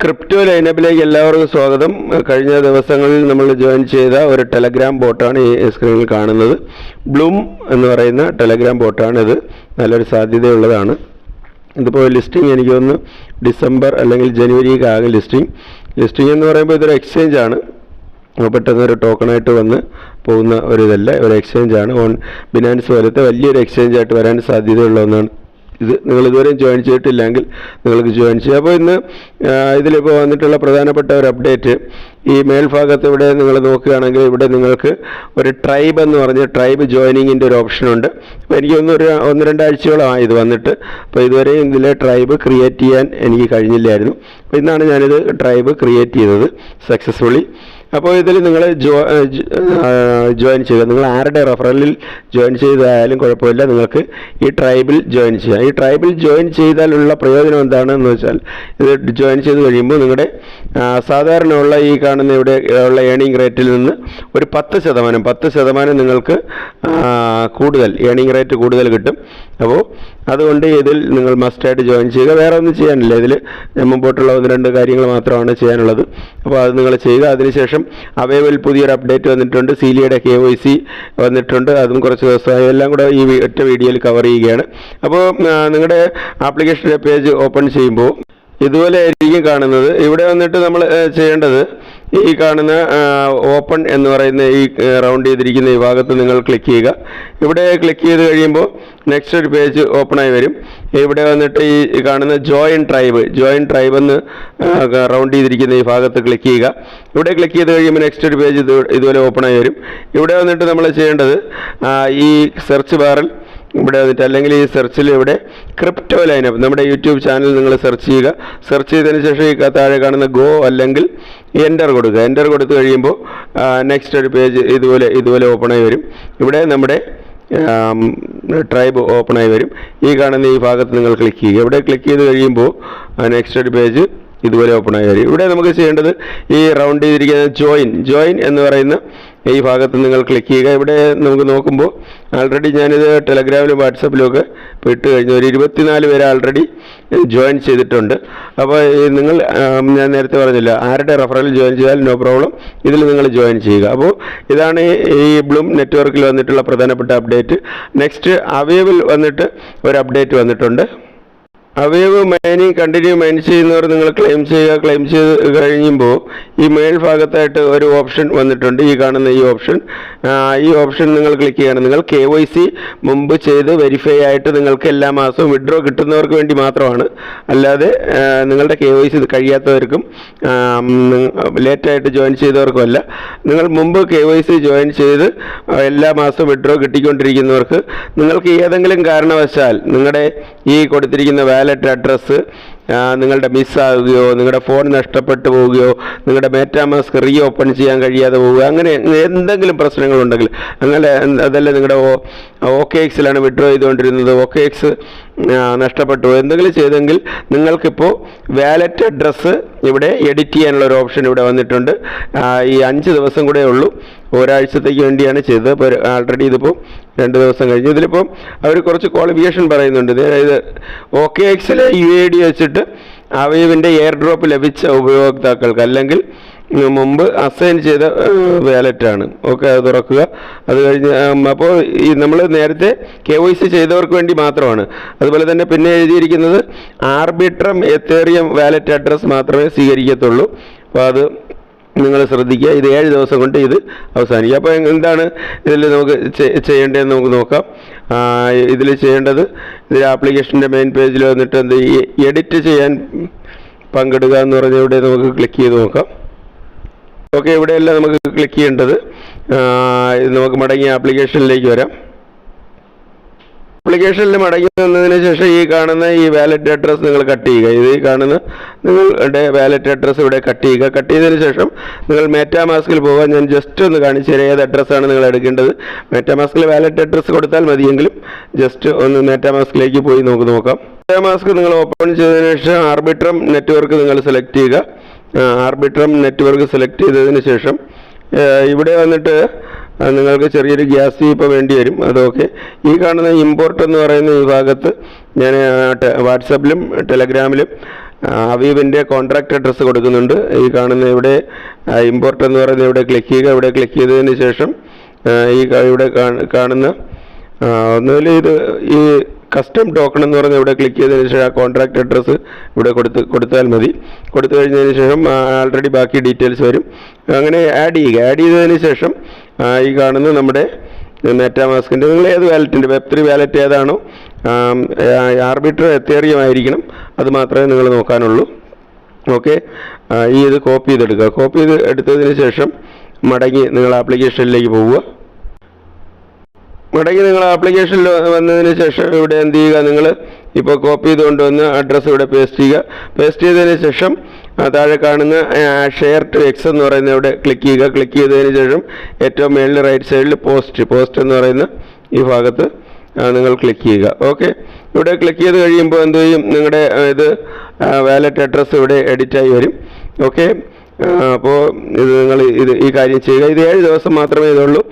Crypto ലൈനപ്പിലേക്ക് എല്ലാവർക്കും സ്വാഗതം. കഴിഞ്ഞ ദിവസങ്ങളിൽ നമ്മൾ ജോയിൻ ചെയ്ത ഒരു ടെലഗ്രാം ബോട്ടാണ് ഈ സ്ക്രീനിൽ കാണുന്നത്. ബ്ലൂം എന്ന് പറയുന്ന ടെലഗ്രാം ബോട്ടാണ് ഇത്. നല്ലൊരു സാധ്യതയുള്ളതാണ്. ഇതിപ്പോൾ ലിസ്റ്റിംഗ് എനിക്ക് തോന്നുന്നു ഡിസംബർ അല്ലെങ്കിൽ ജനുവരിക്ക് ആകെ ലിസ്റ്റിംഗ് ലിസ്റ്റിംഗ് എന്ന് പറയുമ്പോൾ ഇതൊരു എക്സ്ചേഞ്ച് ആണ്. പെട്ടെന്നൊരു ടോക്കണായിട്ട് വന്ന് പോകുന്ന ഒരു ഇതല്ല. ഒരു എക്സ്ചേഞ്ച് ആണ്. ഓൺ ബിനാൻസ് പോലത്തെ വലിയൊരു എക്സ്ചേഞ്ച് ആയിട്ട് വരാൻ സാധ്യതയുള്ള ഒന്നാണ്. ഇത് നിങ്ങൾ ഇതുവരെയും ജോയിൻ ചെയ്തിട്ടില്ലെങ്കിൽ നിങ്ങൾക്ക് ജോയിൻ ചെയ്യാം. അപ്പോൾ ഇന്ന് ഇതിലിപ്പോൾ വന്നിട്ടുള്ള പ്രധാനപ്പെട്ട ഒരു അപ്ഡേറ്റ് ഈ മേൽഭാഗത്ത് ഇവിടെ നിങ്ങൾ നോക്കുകയാണെങ്കിൽ ഇവിടെ നിങ്ങൾക്ക് ഒരു ട്രൈബ് എന്ന് പറഞ്ഞ ട്രൈബ് ജോയിനിങ്ങിന്റെ ഒരു ഓപ്ഷനുണ്ട് അപ്പോൾ എനിക്ക് ഒന്ന് ഒരു ഒന്ന് രണ്ടാഴ്ചയോളമായി ഇത് വന്നിട്ട്. അപ്പോൾ ഇതുവരെ ഇതിലെ ട്രൈബ് ക്രിയേറ്റ് ചെയ്യാൻ എനിക്ക് കഴിഞ്ഞില്ലായിരുന്നു. അപ്പോൾ ഇന്നാണ് ഞാനിത് ട്രൈബ് ക്രിയേറ്റ് ചെയ്തത് സക്സസ്ഫുള്ളി അപ്പോൾ ഇതിൽ നിങ്ങൾ ജോ ജോയിൻ ചെയ്യുക നിങ്ങൾ ആരുടെ റെഫറലിൽ ജോയിൻ ചെയ്തായാലും കുഴപ്പമില്ല. നിങ്ങൾക്ക് ഈ ട്രൈബിൽ ജോയിൻ ചെയ്യാം. ഈ ട്രൈബിൽ ജോയിൻ ചെയ്താലുള്ള പ്രയോജനം എന്താണെന്ന് വെച്ചാൽ ഇത് ജോയിൻ ചെയ്ത് കഴിയുമ്പോൾ നിങ്ങളുടെ സാധാരണയുള്ള ഈ കാണുന്ന ഇവിടെ ഉള്ള ഏണിംഗ് റേറ്റിൽ നിന്ന് ഒരു പത്ത് ശതമാനം പത്ത് ശതമാനം നിങ്ങൾക്ക് കൂടുതൽ ഏണിംഗ് റേറ്റ് കൂടുതൽ കിട്ടും. അപ്പോൾ അതുകൊണ്ട് ഇതിൽ നിങ്ങൾ മസ്റ്റായിട്ട് ജോയിൻ ചെയ്യുക. വേറെ ഒന്നും ചെയ്യാനില്ല. ഇതിൽ മുമ്പോട്ടുള്ള ഒന്ന് രണ്ട് കാര്യങ്ങൾ മാത്രമാണ് ചെയ്യാനുള്ളത്. അപ്പോൾ അത് നിങ്ങൾ ചെയ്യുക. അതിനുശേഷം അവൈവൽ പുതിയൊരു അപ്ഡേറ്റ് വന്നിട്ടുണ്ട്. സീലിയുടെ കെ വൈ സി വന്നിട്ടുണ്ട്. അതും കുറച്ച് ദിവസമായി. എല്ലാം കൂടെ ഈ ഒറ്റ വീഡിയോയിൽ കവർ ചെയ്യുകയാണ്. അപ്പോൾ നിങ്ങളുടെ ആപ്ലിക്കേഷന്റെ പേജ് ഓപ്പൺ ചെയ്യുമ്പോൾ ഇതുപോലെ ആയിരിക്കും കാണുന്നത്. ഇവിടെ വന്നിട്ട് നമ്മൾ ചെയ്യേണ്ടത് ഈ കാണുന്ന ഓപ്പൺ എന്ന് പറയുന്ന ഈ റൗണ്ട് ചെയ്തിരിക്കുന്ന ഈ ഭാഗത്ത് നിങ്ങൾ ക്ലിക്ക് ചെയ്യുക. ഇവിടെ ക്ലിക്ക് ചെയ്ത് കഴിയുമ്പോൾ നെക്സ്റ്റ് ഒരു പേജ് ഓപ്പണായി വരും. ഇവിടെ വന്നിട്ട് ഈ കാണുന്ന ജോയിൻ ട്രൈബ് ജോയിൻ ട്രൈബ് എന്ന് റൗണ്ട് ചെയ്തിരിക്കുന്ന ഈ ഭാഗത്ത് ക്ലിക്ക് ചെയ്യുക. ഇവിടെ ക്ലിക്ക് ചെയ്ത് കഴിയുമ്പോൾ നെക്സ്റ്റ് ഒരു പേജ് ഇതുപോലെ ഇതുപോലെ ഓപ്പണായി വരും. ഇവിടെ വന്നിട്ട് നമ്മൾ ചെയ്യേണ്ടത് ഈ സെർച്ച് ബാറിൽ ഇവിടെ വന്നിട്ട് അല്ലെങ്കിൽ ഈ സെർച്ചിൽ ഇവിടെ ക്രിപ്റ്റോ ലൈനപ്പ് നമ്മുടെ യൂട്യൂബ് ചാനൽ നിങ്ങൾ സെർച്ച് ചെയ്യുക. സെർച്ച് ചെയ്തതിന് ശേഷം ഈ താഴെ കാണുന്ന ഗോ അല്ലെങ്കിൽ എന്റർ കൊടുക്കുക. എന്റർ കൊടുത്തു കഴിയുമ്പോൾ നെക്സ്റ്റ് ഒരു പേജ് ഇതുപോലെ ഇതുപോലെ ഓപ്പണായി വരും. ഇവിടെ നമ്മുടെ ട്രൈബ് ഓപ്പണായി വരും. ഈ കാണുന്ന ഈ ഭാഗത്ത് നിങ്ങൾ ക്ലിക്ക് ചെയ്യുക. ഇവിടെ ക്ലിക്ക് ചെയ്ത് കഴിയുമ്പോൾ നെക്സ്റ്റ് പേജ് ഇതുപോലെ ഓപ്പണായി വരും. ഇവിടെ നമുക്ക് ചെയ്യേണ്ടത് ഈ റൗണ്ട് ചെയ്തിരിക്കുന്ന ജോയിൻ ജോയിൻ എന്ന് പറയുന്ന ഈ ഭാഗത്ത് നിങ്ങൾ ക്ലിക്ക് ചെയ്യുക. ഇവിടെ നമുക്ക് നോക്കുമ്പോൾ ആൾറെഡി ഞാനിത് ടെലഗ്രാമിലും വാട്സപ്പിലും ഒക്കെ ഇട്ട് കഴിഞ്ഞു. ഒരു ഇരുപത്തിനാല് പേര് ആൾറെഡി ജോയിൻ ചെയ്തിട്ടുണ്ട്. അപ്പോൾ നിങ്ങൾ ഞാൻ നേരത്തെ പറഞ്ഞില്ല ആരുടെ റെഫറൽ ജോയിൻ ചെയ്താൽ നോ പ്രോബ്ലം ഇതിൽ നിങ്ങൾ ജോയിൻ ചെയ്യുക. അപ്പോൾ ഇതാണ് ഈ ബ്ലൂം നെറ്റ്വർക്കിൽ വന്നിട്ടുള്ള പ്രധാനപ്പെട്ട അപ്ഡേറ്റ് നെക്സ്റ്റ് അവൈബിൾ വന്നിട്ട് ഒരു അപ്ഡേറ്റ് വന്നിട്ടുണ്ട്. അവയവ് മൈനിങ് കണ്ടിന്യൂ മൈൻ ചെയ്യുന്നവർ നിങ്ങൾ ക്ലെയിം ചെയ്യുക. ക്ലെയിം ചെയ്ത് കഴിയുമ്പോൾ ഈ മേൽ ഭാഗത്തായിട്ട് ഒരു ഓപ്ഷൻ വന്നിട്ടുണ്ട്. ഈ കാണുന്ന ഈ ഓപ്ഷൻ ഈ ഓപ്ഷൻ നിങ്ങൾ ക്ലിക്ക് ചെയ്യണം. നിങ്ങൾ കെ വൈ സി മുമ്പ് ചെയ്ത് വെരിഫൈ ആയിട്ട് നിങ്ങൾക്ക് എല്ലാ മാസവും വിഡ്രോ കിട്ടുന്നവർക്ക് വേണ്ടി മാത്രമാണ്. അല്ലാതെ നിങ്ങളുടെ കെ വൈ സി കഴിയാത്തവർക്കും ലേറ്റായിട്ട് ജോയിൻ ചെയ്തവർക്കുമല്ല നിങ്ങൾ മുമ്പ് കെ വൈ സി ജോയിൻ ചെയ്ത് എല്ലാ മാസവും വിഡ്രോ കിട്ടിക്കൊണ്ടിരിക്കുന്നവർക്ക് നിങ്ങൾക്ക് ഏതെങ്കിലും കാരണവശാൽ നിങ്ങളുടെ ഈ കൊടുത്തിരിക്കുന്ന അഡ്രസ്സ് നിങ്ങളുടെ മിസ്സാവുകയോ നിങ്ങളുടെ ഫോൺ നഷ്ടപ്പെട്ടു പോവുകയോ നിങ്ങളുടെ മെറ്റാമാസ്ക് റീ ഓപ്പൺ ചെയ്യാൻ കഴിയാതെ പോവുക അങ്ങനെ എന്തെങ്കിലും പ്രശ്നങ്ങളുണ്ടെങ്കിൽ അങ്ങനെ അതല്ല നിങ്ങളുടെ ഓക്കെ എക്സിലാണ് വിഡ്രോ ചെയ്തുകൊണ്ടിരുന്നത്. ഓക്കെ എക്സ് നഷ്ടപ്പെട്ടു. എന്തെങ്കിലും ചെയ്തെങ്കിൽ നിങ്ങൾക്കിപ്പോൾ വാലറ്റ് അഡ്രസ്സ് ഇവിടെ എഡിറ്റ് ചെയ്യാനുള്ള ഒരു ഓപ്ഷൻ ഇവിടെ വന്നിട്ടുണ്ട്. ഈ അഞ്ച് ദിവസം കൂടെ ഉള്ളൂ. ഒരാഴ്ചത്തേക്ക് വേണ്ടിയാണ് ചെയ്തത്. അപ്പോൾ ആൾറെഡി ഇതിപ്പോൾ രണ്ട് ദിവസം കഴിഞ്ഞു. ഇതിലിപ്പോൾ അവർ കുറച്ച് ക്വാളിഫിക്കേഷൻ പറയുന്നുണ്ട്. അതായത് ഓക്കെ എക്സിലെ യു എ ഡി വെച്ചിട്ട് അവയവിന്റെ എയർ ഡ്രോപ്പ് ലഭിച്ച ഉപയോക്താക്കൾക്ക് അല്ലെങ്കിൽ മുമ്പ് അസൈൻ ചെയ്ത വാലറ്റാണ്. ഓക്കെ അത് തുറക്കുക. അത് കഴിഞ്ഞ് അപ്പോൾ ഈ നമ്മൾ നേരത്തെ കെ വൈ സി ചെയ്തവർക്ക് വേണ്ടി മാത്രമാണ്. അതുപോലെ തന്നെ പിന്നെ എഴുതിയിരിക്കുന്നത് ആർബിട്രം എത്തേറിയം വാലറ്റ് അഡ്രസ്സ് മാത്രമേ സ്വീകരിക്കത്തുള്ളൂ. അപ്പോൾ അത് നിങ്ങൾ ശ്രദ്ധിക്കുക. ഇത് ഏഴ് ദിവസം കൊണ്ട് ഇത് അവസാനിക്കുക അപ്പോൾ എന്താണ് ഇതിൽ നമുക്ക് ചെയ്യേണ്ടതെന്ന് നമുക്ക് നോക്കാം. ഇതിൽ ചെയ്യേണ്ടത് ഇതിൽ ആപ്ലിക്കേഷന്റെ മെയിൻ പേജിൽ വന്നിട്ട് എന്ത് എഡിറ്റ് ചെയ്യാൻ പങ്കെടുക്കുക എന്ന് പറഞ്ഞ ഇവിടെ നമുക്ക് ക്ലിക്ക് ചെയ്ത് നോക്കാം. ഓക്കെ ഇവിടെയല്ല നമുക്ക് ക്ലിക്ക് ചെയ്യേണ്ടത്. നമുക്ക് മടങ്ങി ആപ്ലിക്കേഷനിലേക്ക് വരാം. ആപ്ലിക്കേഷനിൽ മടങ്ങി വന്നതിന് ശേഷം ഈ കാണുന്ന ഈ വാലറ്റ് അഡ്രസ്സ് നിങ്ങൾ കട്ട് ചെയ്യുക. ഇത് ഈ കാണുന്ന നിങ്ങളുടെ വാലറ്റ് അഡ്രസ്സ് ഇവിടെ കട്ട് ചെയ്യുക. കട്ട് ചെയ്തതിന് ശേഷം നിങ്ങൾ മെറ്റാമാസ്കിൽ പോകാൻ ഞാൻ ജസ്റ്റ് ഒന്ന് കാണിച്ചു തരാം. ഏത് അഡ്രസ്സാണ് നിങ്ങൾ എടുക്കേണ്ടത്? മെറ്റാമാസ്കിൽ വാലറ്റ് അഡ്രസ്സ് കൊടുത്താൽ മതിയെങ്കിലും ജസ്റ്റ് ഒന്ന് മെറ്റാമാസ്കിലേക്ക് പോയി നമുക്ക് നോക്കാം. മെറ്റാമാസ്ക് നിങ്ങൾ ഓപ്പൺ ചെയ്തതിന് ശേഷം ആർബിട്രം നെറ്റ്വർക്ക് നിങ്ങൾ സെലക്ട് ചെയ്യുക. ആർബിട്രം നെറ്റ്വർക്ക് സെലക്ട് ചെയ്തതിന് ശേഷം ഇവിടെ വന്നിട്ട് നിങ്ങൾക്ക് ചെറിയൊരു ഗ്യാസ് ഇപ്പോൾ വേണ്ടി വരും. അതൊക്കെ. ഈ കാണുന്ന ഇമ്പോർട്ട് എന്ന് പറയുന്ന ഈ ഭാഗത്ത് ഞാൻ വാട്സപ്പിലും ടെലഗ്രാമിലും അവീവിന്റെ കോൺട്രാക്ട് അഡ്രസ്സ് കൊടുക്കുന്നുണ്ട്. ഈ കാണുന്ന ഇവിടെ ഇമ്പോർട്ട് എന്ന് പറയുന്നത് ഇവിടെ ക്ലിക്ക് ചെയ്യുക. ഇവിടെ ക്ലിക്ക് ചെയ്തതിന് ശേഷം ഈ ഇവിടെ കാണുന്ന ഒന്നുമില്ല ഇത് ഈ കസ്റ്റം ടോക്കൺ എന്ന് പറഞ്ഞ് ഇവിടെ ക്ലിക്ക് ചെയ്തതിന് ശേഷം ആ കോൺട്രാക്ട് അഡ്രസ്സ് ഇവിടെ കൊടുത്ത് കൊടുത്താൽ മതി. കൊടുത്തു കഴിഞ്ഞതിന് ശേഷം ആൾറെഡി ബാക്കി ഡീറ്റെയിൽസ് വരും. അങ്ങനെ ആഡ് ചെയ്യുക. ആഡ് ചെയ്തതിന് ശേഷം ഈ കാണുന്ന നമ്മുടെ മെറ്റാമാസ്കിന്റെ നിങ്ങൾ ഏത് വാലറ്റിന്റെ വെബ് ത്രീ വാലറ്റ് ഏതാണോ ആർബിറ്റർ എത്തേറിയം ആയിരിക്കണം അത് മാത്രമേ നിങ്ങൾ നോക്കാനുള്ളൂ. ഓക്കെ? ഈ ഇത് കോപ്പി ചെയ്തെടുക്കുക. കോപ്പി ചെയ്ത് എടുത്തതിന് ശേഷം മടങ്ങി നിങ്ങൾ ആപ്ലിക്കേഷനിലേക്ക് പോവുക. മടങ്ങി നിങ്ങൾ ആപ്ലിക്കേഷനിൽ വന്നതിന് ശേഷം ഇവിടെ എന്ത് ചെയ്യുക? നിങ്ങൾ ഇപ്പോൾ കോപ്പി ചെയ്തുകൊണ്ട് കൊണ്ടുവന്ന് അഡ്രസ്സ് ഇവിടെ പേസ്റ്റ് ചെയ്യുക. പേസ്റ്റ് ചെയ്തതിന് ശേഷം താഴെ കാണുന്ന ഷെയർ ടു എക്സ് എന്ന് പറയുന്ന ഇവിടെ ക്ലിക്ക് ചെയ്യുക. ക്ലിക്ക് ചെയ്തതിന് ശേഷം ഏറ്റവും മേളിൽ റൈറ്റ് സൈഡിൽ പോസ്റ്റ് പോസ്റ്റ് എന്ന് പറയുന്ന ഈ ഭാഗത്ത് നിങ്ങൾ ക്ലിക്ക് ചെയ്യുക. ഓക്കെ ഇവിടെ ക്ലിക്ക് ചെയ്ത് കഴിയുമ്പോൾ എന്ത് ചെയ്യും? നിങ്ങളുടെ ഇത് വാലറ്റ് അഡ്രസ്സ് ഇവിടെ എഡിറ്റായി വരും. ഓക്കെ അപ്പോൾ ഇത് നിങ്ങൾ ഇത് ഈ കാര്യം ചെയ്യുക. ഇത് ഏഴ് ദിവസം മാത്രമേ ഇതുള്ളൂ.